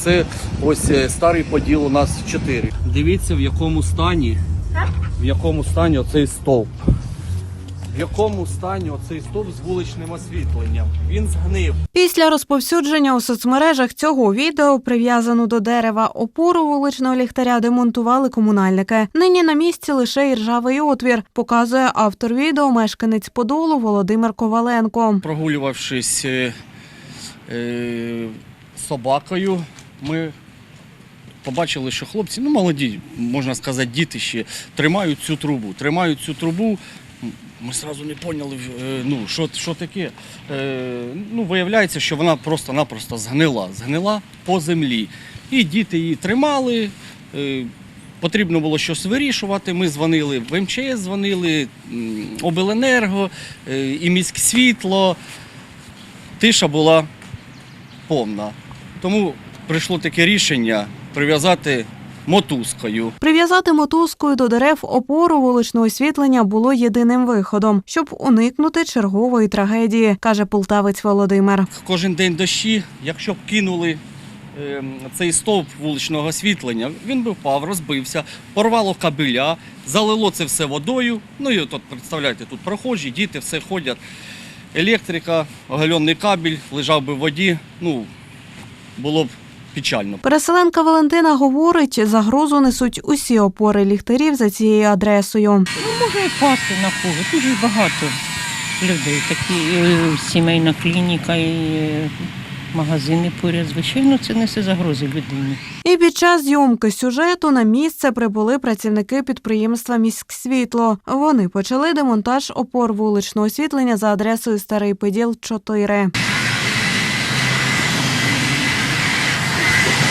Це ось е, старий поділ у нас 4. Дивіться, в якому стані, в якому стані оцей стовп. В якому стані оцей стовп з вуличним освітленням. Він згнив. Після розповсюдження у соцмережах цього відео прив'язану до дерева опору вуличного ліхтаря демонтували комунальники. Нині на місці лише іржавий отвір, показує автор відео мешканець Подолу Володимир Коваленко. Прогулювавшись е, е, собакою, ми побачили, що хлопці, ну молоді, можна сказати, діти ще тримають цю трубу. Тримають цю трубу. Ми одразу не поняли, е, ну, що, що таке. Е, ну, виявляється, що вона просто-напросто згнила, згнила по землі. І діти її тримали. Е, Потрібно було щось вирішувати. Ми дзвонили в МЧС, дзвонили Обленерго, і міськсвітло. Тиша була повна. Тому прийшло таке рішення прив'язати мотузкою. Прив'язати мотузкою до дерев опору вуличного освітлення було єдиним виходом, щоб уникнути чергової трагедії, каже полтавець Володимир. Кожен день дощі, якщо б кинули ем, цей стовп вуличного освітлення, він би впав, розбився, порвало кабеля, залило це все водою. Ну і от представляєте, тут прохожі, діти все ходять. Електрика, оголений кабель лежав би в воді. Ну, було б печально. Переселенка Валентина говорить, загрозу несуть усі опори ліхтарів за цією адресою. Ну, може і пасти на кого. Дуже багато людей. Такі е, сімейна клініка і е, магазини поряд. Звичайно, це несе загрози людині. І під час зйомки сюжету на місце прибули працівники підприємства «Міськсвітло». Вони почали демонтаж опор вуличного освітлення за адресою Старий Поділ 4.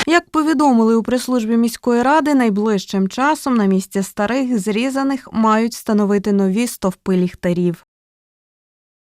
Як повідомили у прес-службі міської ради, найближчим часом на місці старих зрізаних мають встановити нові стовпи ліхтарів.